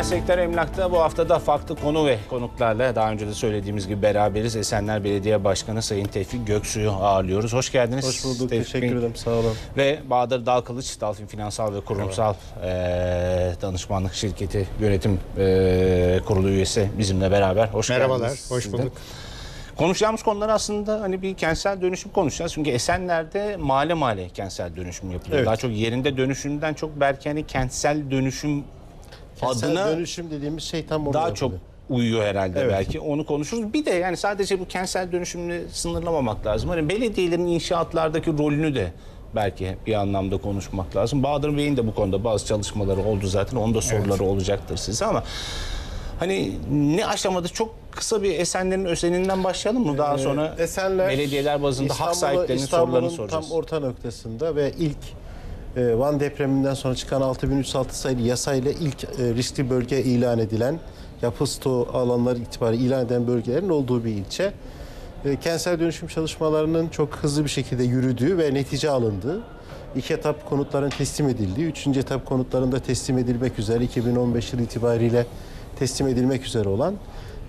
Günler Sektör Emlak'ta bu hafta da farklı konu ve konuklarla daha önce de söylediğimiz gibi beraberiz. Esenler Belediye Başkanı Sayın Tevfik Göksu'yu ağırlıyoruz. Hoş geldiniz. Hoş bulduk. Tevfik Teşekkür ederim. Sağ olun. Ve Bahadır Dalkılıç, Dalfin Finansal ve Kurumsal eee, Danışmanlık Şirketi Yönetim eee, Kurulu üyesi bizimle beraber. Hoş Merhabalar, geldiniz. hoş bulduk. Konuşacağımız konular aslında hani bir kentsel dönüşüm konuşacağız. Çünkü Esenler'de mahalle mahalle kentsel dönüşüm yapılıyor. Evet. Daha çok yerinde dönüşümden çok belki hani kentsel dönüşüm Kentsel adına dönüşüm dediğimiz şey tam orada. daha çok uyuyor herhalde Evet. belki. Onu konuşuruz. Bir de yani sadece bu kentsel dönüşümle sınırlamamak lazım. Hani belediyelerin inşaatlardaki rolünü de belki bir anlamda konuşmak lazım. Bahadır Bey'in de bu konuda bazı çalışmaları oldu zaten. Onda soruları olacaktır size ama hani ne aşamada çok kısa bir Esenler'in özelinden başlayalım mı? Daha sonra Ee, Esenler belediyeler bazında hak sahiplerinin sorularını soracağız. tam orta noktasında ve ilk Van depreminden sonra çıkan 6306 sayılı yasayla ilk e, riskli bölge ilan edilen yapı stoğu alanları itibariyle ilan eden bölgelerin olduğu bir ilçe. E, kentsel dönüşüm çalışmalarının çok hızlı bir şekilde yürüdüğü ve netice alındığı, iki etap konutların teslim edildiği, üçüncü etap konutların da teslim edilmek üzere 2015 yılı itibariyle teslim edilmek üzere olan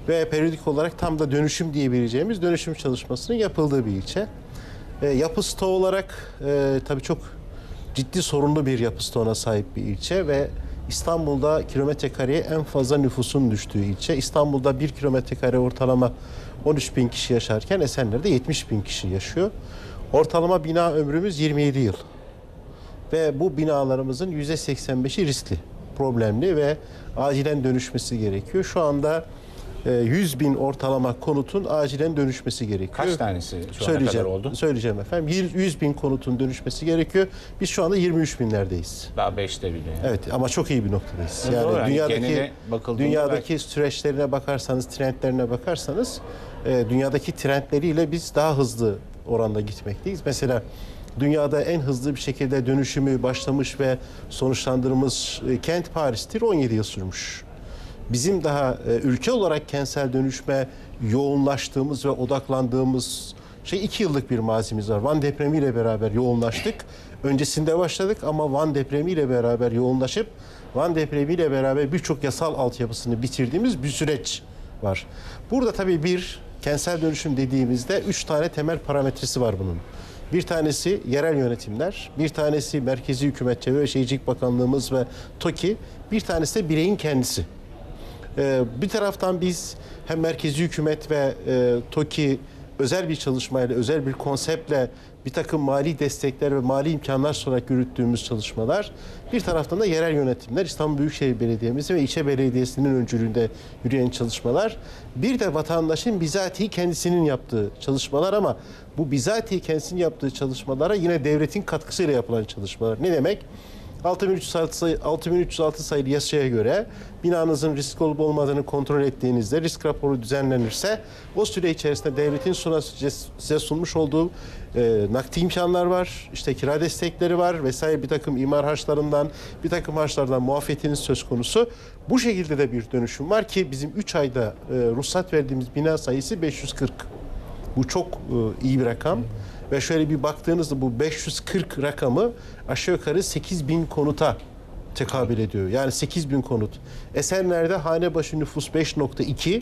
ve periyodik olarak tam da dönüşüm diyebileceğimiz dönüşüm çalışmasının yapıldığı bir ilçe. E, yapı stoğu olarak e, tabii çok ciddi sorunlu bir yapı stoğuna sahip bir ilçe ve İstanbul'da kilometre kareye en fazla nüfusun düştüğü ilçe. İstanbul'da bir kilometre kare ortalama 13 bin kişi yaşarken Esenler'de 70 bin kişi yaşıyor. Ortalama bina ömrümüz 27 yıl. Ve bu binalarımızın %85'i riskli, problemli ve acilen dönüşmesi gerekiyor. Şu anda 100 bin ortalama konutun acilen dönüşmesi gerekiyor. Kaç tanesi şu ana kadar Söyleyeceğim, oldu? söyleyeceğim efendim. 100 bin konutun dönüşmesi gerekiyor. Biz şu anda 23 binlerdeyiz. Daha beşte bile. Evet ama çok iyi bir noktadayız. Evet, doğru. Yani Yani dünyadaki dünyadaki süreçlerine bakarsanız, trendlerine bakarsanız e, dünyadaki trendleriyle biz daha hızlı oranda gitmekteyiz. Mesela dünyada en hızlı bir şekilde dönüşümü başlamış ve sonuçlandırılmış e, kent Paris'tir. 17 yıl sürmüş. Bizim daha e, ülke olarak kentsel dönüşme yoğunlaştığımız ve odaklandığımız şey iki yıllık bir mazimiz var. Van depremiyle beraber yoğunlaştık. Öncesinde başladık ama Van depremiyle beraber yoğunlaşıp Van depremiyle beraber birçok yasal altyapısını bitirdiğimiz bir süreç var. Burada tabii bir kentsel dönüşüm dediğimizde üç tane temel parametresi var bunun. Bir tanesi yerel yönetimler, bir tanesi Merkezi Hükümet Çevre ve Şehircilik Bakanlığımız ve TOKİ, bir tanesi de bireyin kendisi. Ee, bir taraftan biz hem merkezi hükümet ve e, TOKİ özel bir çalışmayla, özel bir konseptle bir takım mali destekler ve mali imkanlar sunarak yürüttüğümüz çalışmalar. Bir taraftan da yerel yönetimler, İstanbul Büyükşehir Belediyemiz ve ilçe belediyesinin öncülüğünde yürüyen çalışmalar. Bir de vatandaşın bizatihi kendisinin yaptığı çalışmalar ama bu bizatihi kendisinin yaptığı çalışmalara yine devletin katkısıyla yapılan çalışmalar. Ne demek? 6306 sayı, 6306 sayılı yasaya göre binanızın risk olup olmadığını kontrol ettiğinizde risk raporu düzenlenirse o süre içerisinde devletin suna, size sunmuş olduğu e, nakdi imkanlar var, işte kira destekleri var vesaire bir takım imar harçlarından, bir takım harçlardan muafiyetiniz söz konusu. Bu şekilde de bir dönüşüm var ki bizim 3 ayda e, ruhsat verdiğimiz bina sayısı 540. Bu çok e, iyi bir rakam. Ve şöyle bir baktığınızda bu 540 rakamı aşağı yukarı 8 bin konuta tekabül ediyor. Yani 8 bin konut. Esenler'de hane başı nüfus 5.2.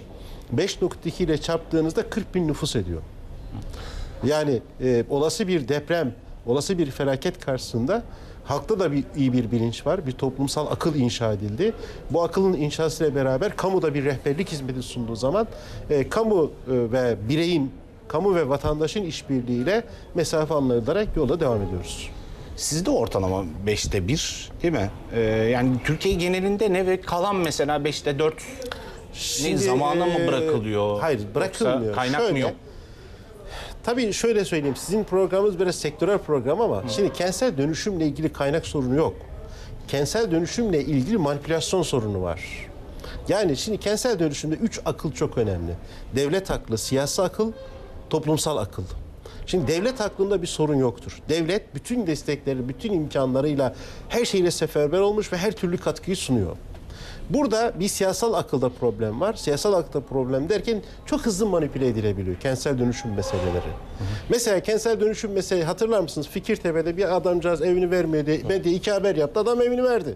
5.2 ile çarptığınızda 40 bin nüfus ediyor. Yani e, olası bir deprem, olası bir felaket karşısında halkta da bir iyi bir bilinç var. Bir toplumsal akıl inşa edildi. Bu akılın inşasıyla beraber kamuda bir rehberlik hizmeti sunduğu zaman e, kamu e, ve bireyin, kamu ve vatandaşın işbirliğiyle mesafe alınarak yola devam ediyoruz. Sizde ortalama 5'te 1 değil mi? Ee, yani Türkiye genelinde ne ve kalan mesela 5'te 4 ne zamana mı e, bırakılıyor? Hayır, Yoksa bırakılmıyor. kaynak mı Şöyle, yok? Tabii şöyle söyleyeyim. Sizin programınız biraz sektörel program ama şimdi kentsel dönüşümle ilgili kaynak sorunu yok. Kentsel dönüşümle ilgili manipülasyon sorunu var. Yani şimdi kentsel dönüşümde üç akıl çok önemli. Devlet aklı, siyasi akıl, toplumsal akıl. Şimdi devlet aklında bir sorun yoktur. Devlet bütün destekleri, bütün imkanlarıyla her şeyle seferber olmuş ve her türlü katkıyı sunuyor. Burada bir siyasal akılda problem var. Siyasal akılda problem derken çok hızlı manipüle edilebiliyor kentsel dönüşüm meseleleri. Mesela kentsel dönüşüm meselesi hatırlar mısınız? Fikirtepe'de bir adamcağız evini vermedi. Medya iki haber yaptı. Adam evini verdi.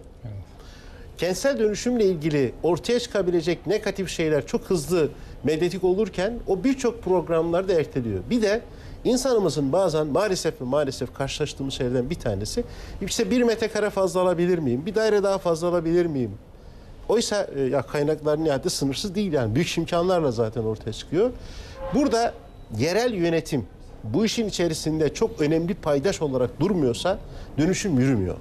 kentsel dönüşümle ilgili ortaya çıkabilecek negatif şeyler çok hızlı medyatik olurken o birçok programları da erteliyor. Bir de insanımızın bazen maalesef ve maalesef karşılaştığımız şeylerden bir tanesi işte bir metrekare fazla alabilir miyim? Bir daire daha fazla alabilir miyim? Oysa e, ya kaynaklar nihayet sınırsız değil yani büyük imkanlarla zaten ortaya çıkıyor. Burada yerel yönetim bu işin içerisinde çok önemli paydaş olarak durmuyorsa dönüşüm yürümüyor.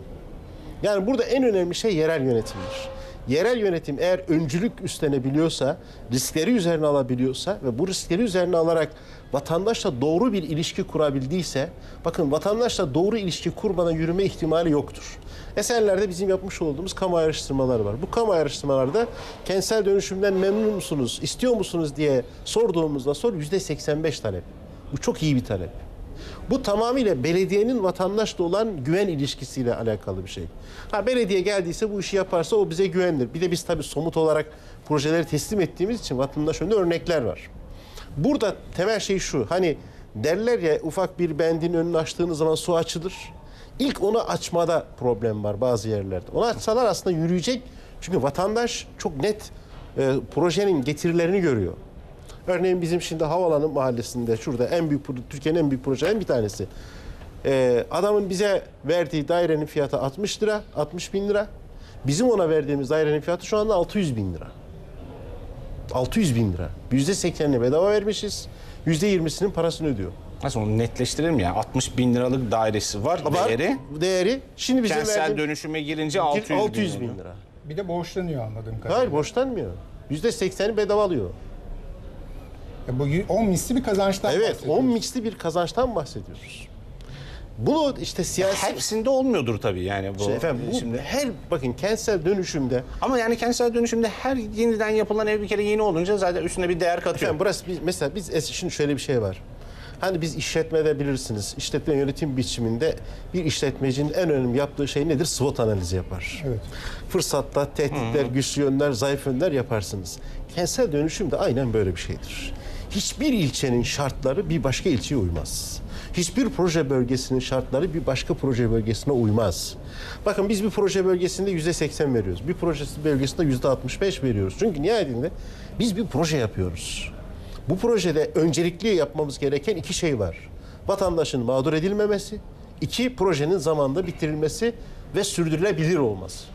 Yani burada en önemli şey yerel yönetimdir. Yerel yönetim eğer öncülük üstlenebiliyorsa, riskleri üzerine alabiliyorsa ve bu riskleri üzerine alarak vatandaşla doğru bir ilişki kurabildiyse, bakın vatandaşla doğru ilişki kurmadan yürüme ihtimali yoktur. Esenler'de bizim yapmış olduğumuz kamu araştırmaları var. Bu kamu araştırmalarda kentsel dönüşümden memnun musunuz, istiyor musunuz diye sorduğumuzda sor yüzde 85 talep. Bu çok iyi bir talep. Bu tamamıyla belediyenin vatandaşla olan güven ilişkisiyle alakalı bir şey. Ha belediye geldiyse bu işi yaparsa o bize güvenilir. Bir de biz tabii somut olarak projeleri teslim ettiğimiz için vatandaş önünde örnekler var. Burada temel şey şu. Hani derler ya ufak bir bendin önünü açtığınız zaman su açılır. İlk onu açmada problem var bazı yerlerde. Onu açsalar aslında yürüyecek. Çünkü vatandaş çok net e, projenin getirilerini görüyor. Örneğin bizim şimdi Havalanı mahallesinde şurada en büyük Türkiye'nin en büyük projelerin bir tanesi. Ee, adamın bize verdiği dairenin fiyatı 60 lira, 60 bin lira. Bizim ona verdiğimiz dairenin fiyatı şu anda 600 bin lira. 600 bin lira. Yüzde 80'ini bedava vermişiz. Yüzde 20'sinin parasını ödüyor. Nasıl onu netleştirelim ya? 60 bin liralık dairesi var, Var, değeri. Değeri. Şimdi bizim Kentsel verdiğimiz dönüşüme girince 600, 600 bin, bin lira. lira. Bir de borçlanıyor anladığım kadarıyla. Hayır borçlanmıyor. Yüzde 80'i bedava alıyor. Ya Bu 10 misli bir kazançtan Evet, bahsediyoruz. 10 misli bir kazançtan bahsediyoruz. Bunu işte siyasi... Hepsinde olmuyordur tabii yani bu. İşte efendim bu Şimdi. her bakın kentsel dönüşümde Ama yani kentsel dönüşümde her yeniden yapılan ev bir kere yeni olunca zaten üstüne bir değer katıyor. efendim burası biz, mesela biz es- şimdi şöyle bir şey var. Hani biz işletmede bilirsiniz. işletme yönetim biçiminde bir işletmecinin en önemli yaptığı şey nedir? SWOT analizi yapar. Evet. Fırsatlar, tehditler, güçlü yönler, zayıf yönler yaparsınız. Kentsel dönüşüm de aynen böyle bir şeydir. Hiçbir ilçenin şartları bir başka ilçeye uymaz. Hiçbir proje bölgesinin şartları bir başka proje bölgesine uymaz. Bakın biz bir proje bölgesinde yüzde seksen veriyoruz. Bir proje bölgesinde yüzde altmış beş veriyoruz. Çünkü nihayetinde biz bir proje yapıyoruz. Bu projede öncelikli yapmamız gereken iki şey var. Vatandaşın mağdur edilmemesi, iki projenin zamanda bitirilmesi ve sürdürülebilir olması.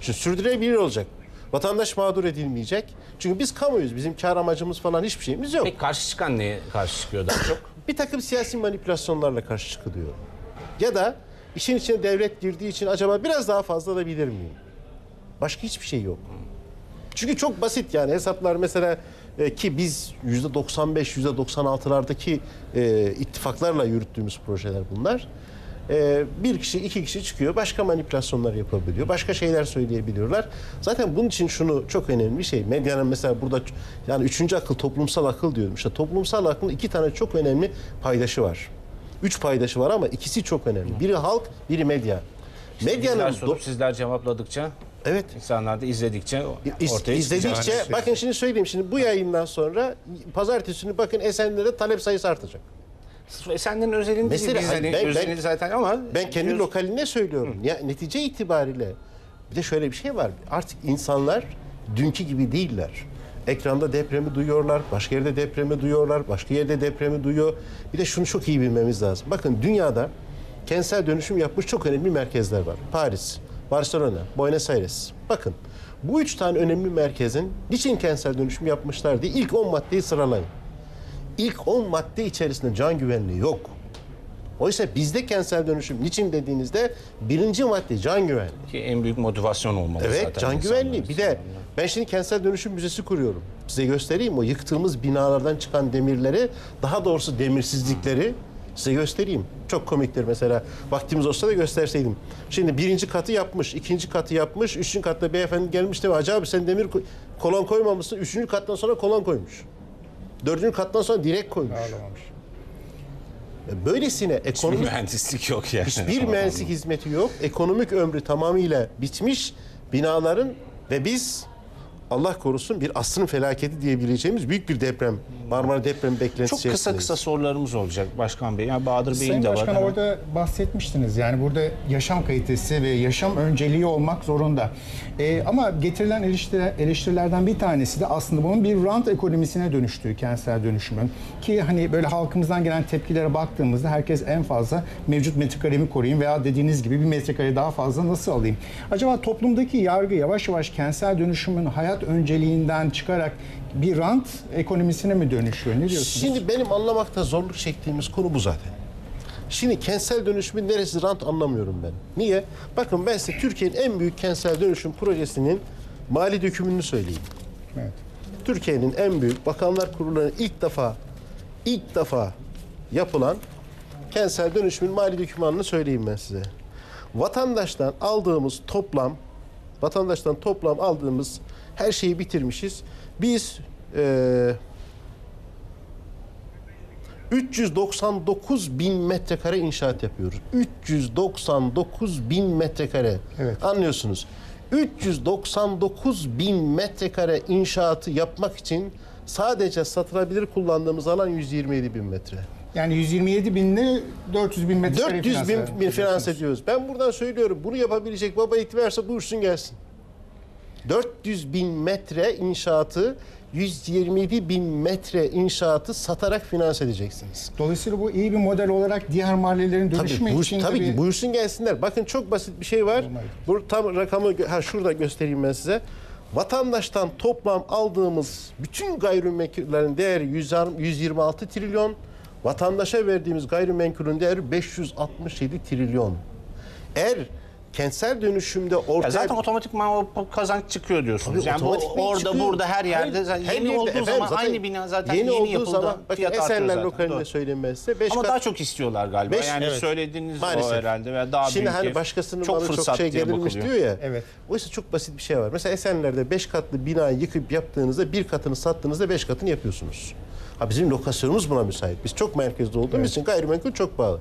Şimdi sürdürülebilir olacak. Vatandaş mağdur edilmeyecek. Çünkü biz kamuyuz. Bizim kar amacımız falan hiçbir şeyimiz yok. Peki karşı çıkan neye karşı çıkıyor daha çok? Bir takım siyasi manipülasyonlarla karşı çıkılıyor. Ya da işin içine devlet girdiği için acaba biraz daha fazla alabilir miyim? Başka hiçbir şey yok. Çünkü çok basit yani hesaplar mesela e, ki biz yüzde 95 yüzde 96'lardaki e, ittifaklarla yürüttüğümüz projeler bunlar. E, bir kişi iki kişi çıkıyor başka manipülasyonlar yapabiliyor başka şeyler söyleyebiliyorlar. Zaten bunun için şunu çok önemli bir şey medyanın mesela burada yani üçüncü akıl toplumsal akıl diyorum işte toplumsal aklın iki tane çok önemli paydaşı var. Üç paydaşı var ama ikisi çok önemli. Biri halk, biri medya. Medyanın Bizler do- sorup sizler cevapladıkça, evet insanlar da izledikçe İz, ortaya izledikçe bakın şimdi söyleyeyim şimdi bu yayından sonra pazartesi günü bakın Esenler'de talep sayısı artacak. Esenlerin özelinde Mesela- değil, biz Hayır, hani ben- özeli ben- zaten ama Ben kendi diyoruz- lokaline söylüyorum. Ya netice itibariyle bir de şöyle bir şey var. Artık insanlar dünkü gibi değiller. Ekranda depremi duyuyorlar, başka yerde depremi duyuyorlar, başka yerde depremi duyuyor. Bir de şunu çok iyi bilmemiz lazım. Bakın dünyada kentsel dönüşüm yapmış çok önemli merkezler var. Paris, Barcelona, Buenos Aires. Bakın bu üç tane önemli merkezin niçin kentsel dönüşüm yapmışlar diye ilk 10 maddeyi sıralayın. İlk 10 madde içerisinde can güvenliği yok. Oysa bizde kentsel dönüşüm niçin dediğinizde birinci madde can güvenliği. Ki en büyük motivasyon olmalı Evet zaten. can insanlar güvenliği. Bir de ben şimdi kentsel dönüşüm müzesi kuruyorum. Size göstereyim o yıktığımız binalardan çıkan demirleri daha doğrusu demirsizlikleri size göstereyim. Çok komiktir mesela. Vaktimiz olsa da gösterseydim. Şimdi birinci katı yapmış, ikinci katı yapmış, üçüncü katta beyefendi gelmiş de Hacı abi sen demir kolon koymamışsın. Üçüncü kattan sonra kolon koymuş. Dördüncü kattan sonra direk koymuş. Ağlamamış. Böylesine Hiçbir ekonomik mühendislik yok yani. Hiçbir mühendislik hizmeti yok. Ekonomik ömrü tamamıyla bitmiş binaların ve biz Allah korusun bir asrın felaketi diyebileceğimiz büyük bir deprem. Marmara depremi beklentisi Çok kısa kısa sorularımız olacak Başkan Bey. Yani Bahadır Bey'in de var. Başkan Hemen- orada bahsetmiştiniz. Yani burada yaşam kalitesi ve yaşam önceliği olmak zorunda. Ee, ama getirilen eleştiri, eleştirilerden bir tanesi de aslında bunun bir rant ekonomisine dönüştüğü kentsel dönüşümün. Ki hani böyle halkımızdan gelen tepkilere baktığımızda herkes en fazla mevcut metrekaremi koruyayım veya dediğiniz gibi bir metrekare daha fazla nasıl alayım? Acaba toplumdaki yargı yavaş yavaş kentsel dönüşümün hayat önceliğinden çıkarak bir rant ekonomisine mi dönüşüyor? Ne diyorsunuz? Şimdi benim anlamakta zorluk çektiğimiz konu bu zaten. Şimdi kentsel dönüşümün neresi rant anlamıyorum ben. Niye? Bakın ben size Türkiye'nin en büyük kentsel dönüşüm projesinin mali dökümünü söyleyeyim. Evet. Türkiye'nin en büyük bakanlar kurulunun ilk defa ilk defa yapılan kentsel dönüşümün mali dokümanını söyleyeyim ben size. Vatandaştan aldığımız toplam vatandaştan toplam aldığımız her şeyi bitirmişiz. Biz eee 399 bin metrekare inşaat yapıyoruz. 399 bin metrekare. Evet. Anlıyorsunuz. 399 bin metrekare inşaatı yapmak için sadece satılabilir kullandığımız alan 127 bin metre. Yani 127 binle 400 bin metrekare 400 bin, finanse bin finans ediyoruz. Ben buradan söylüyorum bunu yapabilecek baba varsa buyursun gelsin. 400 bin metre inşaatı 127 bin metre inşaatı satarak finanse edeceksiniz. Dolayısıyla bu iyi bir model olarak diğer mahallelerin dönüşümü Tabii, buyur- için tabii bir... buyursun gelsinler. Bakın çok basit bir şey var. Bu tam rakamı ha şurada göstereyim ben size. Vatandaştan toplam aldığımız bütün gayrimenkullerin değeri 120 126 trilyon. Vatandaşa verdiğimiz gayrimenkulün değeri 567 trilyon. Eğer kentsel dönüşümde ortaya Ya zaten otomatikman o kazanç çıkıyor diyorsunuz. Tabii yani bu orada çıkıyor. burada her yerde her yeni yerde. olduğu Efendim, zaman zaten aynı bina zaten yeni yeni, olduğu yapıldı. zaman bakın Esenler lokalinde size. Beş Ama kat- daha çok istiyorlar galiba. Beş- yani evet. söylediğiniz Maalesef. o herhalde veya daha Şimdi büyük hani ev. başkasının çok malı çok şey diye gelirmiş bakılıyor. diyor ya. Evet. Oysa çok basit bir şey var. Mesela Esenler'de 5 katlı binayı yıkıp yaptığınızda bir katını sattığınızda 5 katını yapıyorsunuz. Ha bizim lokasyonumuz buna müsait. Biz çok merkezde olduğumuz için gayrimenkul çok pahalı.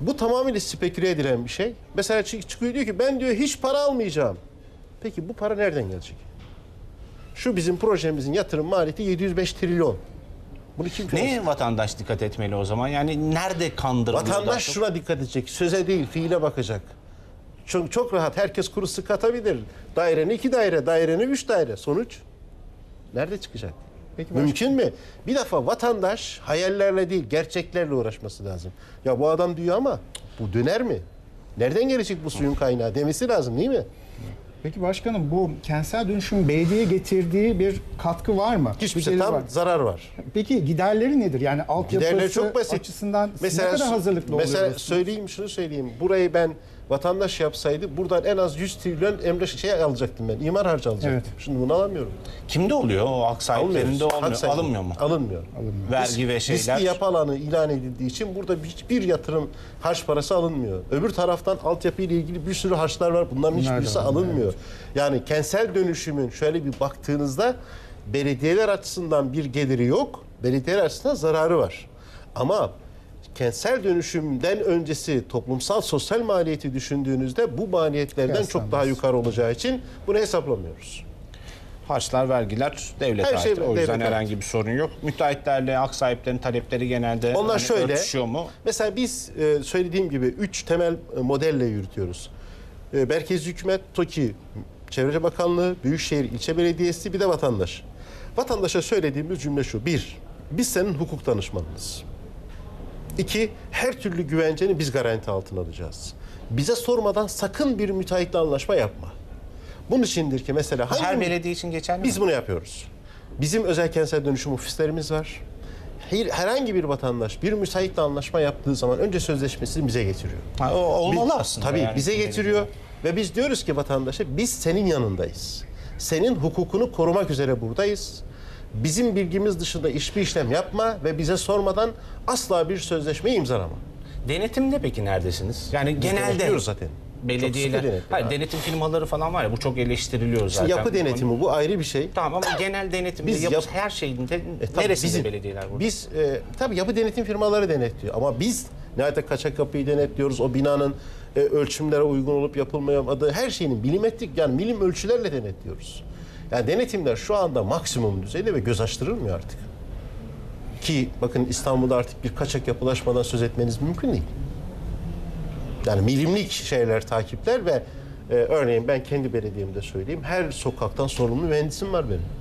Bu tamamıyla speküle edilen bir şey. Mesela çı- çıkıyor diyor ki ben diyor hiç para almayacağım. Peki bu para nereden gelecek? Şu bizim projemizin yatırım maliyeti 705 trilyon. Bunu kim Neye vatandaş dikkat etmeli o zaman? Yani nerede kandırılıyor? Vatandaş çok? şuna dikkat edecek. Söze değil, fiile bakacak. Çok, çok rahat. Herkes kuru sık atabilir. Daireni iki daire, daireni üç daire. Sonuç nerede çıkacak? Peki Mümkün mü? Bir defa vatandaş hayallerle değil, gerçeklerle uğraşması lazım. Ya bu adam diyor ama bu döner mi? Nereden gelecek bu suyun kaynağı demesi lazım değil mi? Peki başkanım bu kentsel dönüşümün belediye getirdiği bir katkı var mı? Hiçbir Bir şey tam var. zarar var. Peki giderleri nedir? Yani altyapısı çok basit. açısından siz ne kadar hazırlıklı Mesela oluyorsunuz? söyleyeyim şunu söyleyeyim. Burayı ben vatandaş yapsaydı buradan en az 100 trilyon emre şey alacaktım ben. İmar harcı alacaktım. Evet. Şimdi bunu alamıyorum. Kimde oluyor? O hak sahiplerinde Hak olmuyor. sahibi- Alınmıyor mu? Alınmıyor. Vergi ve şeyler. Riskli yapı alanı ilan edildiği için burada hiçbir yatırım harç parası alınmıyor. Öbür taraftan altyapı ile ilgili bir sürü harçlar var. Bunların hiçbirisi alınmıyor, alınmıyor. Yani kentsel dönüşümün şöyle bir baktığınızda belediyeler açısından bir geliri yok. Belediyeler açısından zararı var. Ama kentsel dönüşümden öncesi toplumsal sosyal maliyeti düşündüğünüzde bu maliyetlerden çok daha yukarı olacağı için bunu hesaplamıyoruz. Harçlar, vergiler devlet Her şey ait. o yüzden ait. herhangi bir sorun yok. Müteahhitlerle hak sahiplerinin talepleri genelde Onlar hani şöyle. örtüşüyor mu? Mesela biz e, söylediğim gibi üç temel e, modelle yürütüyoruz. E, merkezi hükümet, TOKİ, Çevre Bakanlığı, Büyükşehir İlçe Belediyesi bir de vatandaş. Vatandaşa söylediğimiz cümle şu. Bir, biz senin hukuk danışmanınız. İki, her türlü güvenceni biz garanti altına alacağız. Bize sormadan sakın bir müteahhitle anlaşma yapma. Bunun içindir ki mesela hangi Her belediye için geçerli mi? biz bunu yapıyoruz. Bizim özel kentsel dönüşüm ofislerimiz var. Herhangi bir vatandaş bir müteahhitle anlaşma yaptığı zaman önce sözleşmesini bize getiriyor. Ha, o olmalı Biz- aslında. Tabii yani. bize getiriyor ve biz diyoruz ki vatandaşa biz senin yanındayız. Senin hukukunu korumak üzere buradayız. Bizim bilgimiz dışında hiçbir işlem yapma ve bize sormadan asla bir sözleşme imzalama. Denetimde peki neredesiniz? Yani genelde denetliyoruz zaten. belediyeler, denetim hayır, abi. denetim firmaları falan var ya bu çok eleştiriliyor zaten. Şimdi yapı denetimi bu ayrı bir şey. Tamam ama genel denetimde Biz yapı yap- her şeyinde E, neresinde bizim- belediyeler burada? Biz e, tabii yapı denetim firmaları denetliyor ama biz nihayet kaçak kapıyı denetliyoruz. O binanın e, ölçümlere uygun olup yapılmadığı her şeyinin milimetrik yani milim ölçülerle denetliyoruz. Yani denetimler şu anda maksimum düzeyde ve göz açtırılmıyor artık. Ki bakın İstanbul'da artık bir kaçak yapılaşmadan söz etmeniz mümkün değil. Yani milimlik şeyler, takipler ve e, örneğin ben kendi belediyemde söyleyeyim. Her sokaktan sorumlu mühendisim var benim.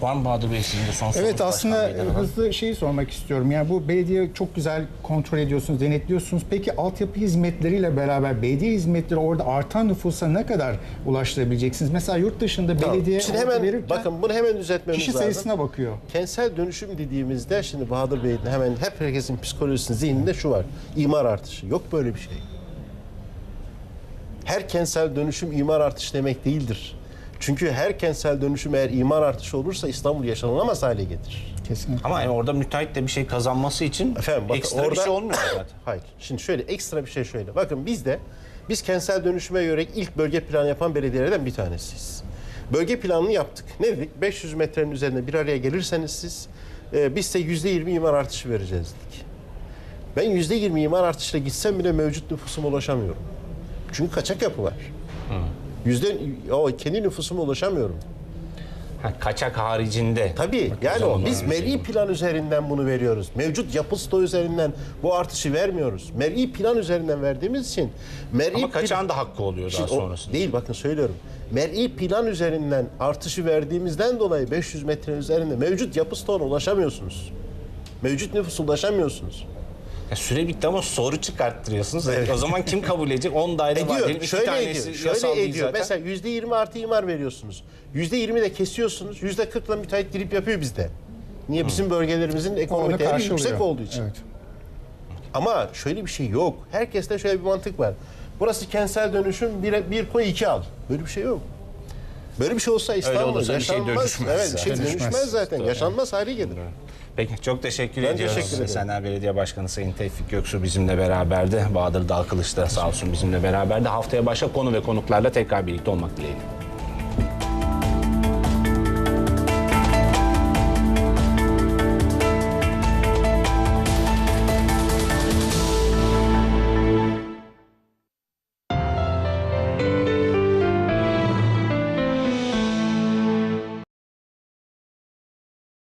Var mı Bahadır Bey sizin de son Evet aslında hızlı şeyi sormak istiyorum. Yani bu belediye çok güzel kontrol ediyorsunuz, denetliyorsunuz. Peki altyapı hizmetleriyle beraber belediye hizmetleri orada artan nüfusa ne kadar ulaştırabileceksiniz? Mesela yurt dışında Tamam. belediye Şimdi hemen verirken bakın bunu hemen düzeltmemiz kişi lazım. sayısına bakıyor. Kentsel dönüşüm dediğimizde şimdi Bahadır Bey'in hemen hep herkesin psikolojisinin zihninde şu var. İmar artışı. Yok böyle bir şey. Her kentsel dönüşüm imar artışı demek değildir. Çünkü her kentsel dönüşüm eğer imar artışı olursa İstanbul yaşanılamaz hale getirir. Kesinlikle. Ama yani orada müteahhit de bir şey kazanması için Efendim bakın ekstra bir orada- şey olmuyor zaten. Hayır. Şimdi şöyle ekstra bir şey şöyle. Bakın biz de biz kentsel dönüşüme yönelik ilk bölge planı yapan belediyelerden bir tanesiyiz. Bölge planını yaptık. Ne dedik? 500 metrenin üzerinde bir araya gelirseniz siz e, biz size %20 imar artışı vereceğiz dedik. Ben %20 imar artışla gitsem bile mevcut nüfusuma ulaşamıyorum. Çünkü kaçak yapı var. Yüzde, o kendi nüfusuma ulaşamıyorum. Ha, kaçak haricinde. Tabii yani zaman o biz meri plan üzerinden bunu veriyoruz. Mevcut yapı stoğu üzerinden bu artışı vermiyoruz. Meri plan üzerinden verdiğimiz için meri Ama kaçağın da hakkı oluyor daha Şimdi o sonrasında. değil bakın söylüyorum. Meri plan üzerinden artışı verdiğimizden dolayı 500 metre üzerinde mevcut yapı stoğuna ulaşamıyorsunuz. Mevcut nüfusa ulaşamıyorsunuz. Ya süre bitti ama soru çıkarttırıyorsunuz. O zaman kim kabul edecek? 10 daire var. Ediyor. Diyelim iki Şöyle tanesi ediyor. Şöyle ediyor. zaten. Mesela yüzde yirmi artı imar veriyorsunuz. Yüzde yirmi de kesiyorsunuz. Yüzde kırkla müteahhit girip yapıyor bizde. Niye? Bizim bölgelerimizin ekonomik değeri yüksek olduğu için. Evet. Ama şöyle bir şey yok. Herkeste şöyle bir mantık var. Burası kentsel dönüşüm bir, bir koy iki al. Böyle bir şey yok. Böyle bir şey olsa İstanbul olursa bir şey yaşanmaz. dönüşmez Evet, bir zaten. şey Dönüşmez. dönüşmez zaten. Yaşanmaz hale gelir. Peki çok teşekkür Ben ediyoruz. teşekkür ederim. Esenler Belediye Başkanı Sayın Tevfik Göksu bizimle beraberdi. Bahadır Dalkılıç da sağ olsun bizimle beraberdi. Haftaya başka konu ve konuklarla tekrar birlikte olmak dileğiyle.